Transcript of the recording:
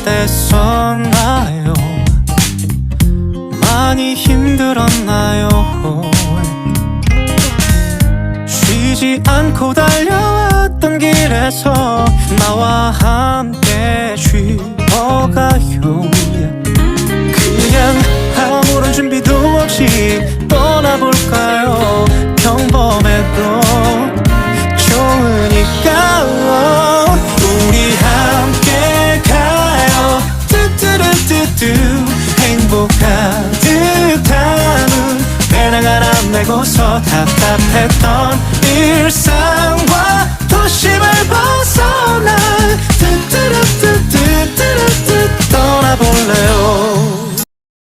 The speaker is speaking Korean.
어땠었나요? 많이 힘들었나요? 쉬지 않고 달려왔던 길에서 나와 메고서 답답했던 일상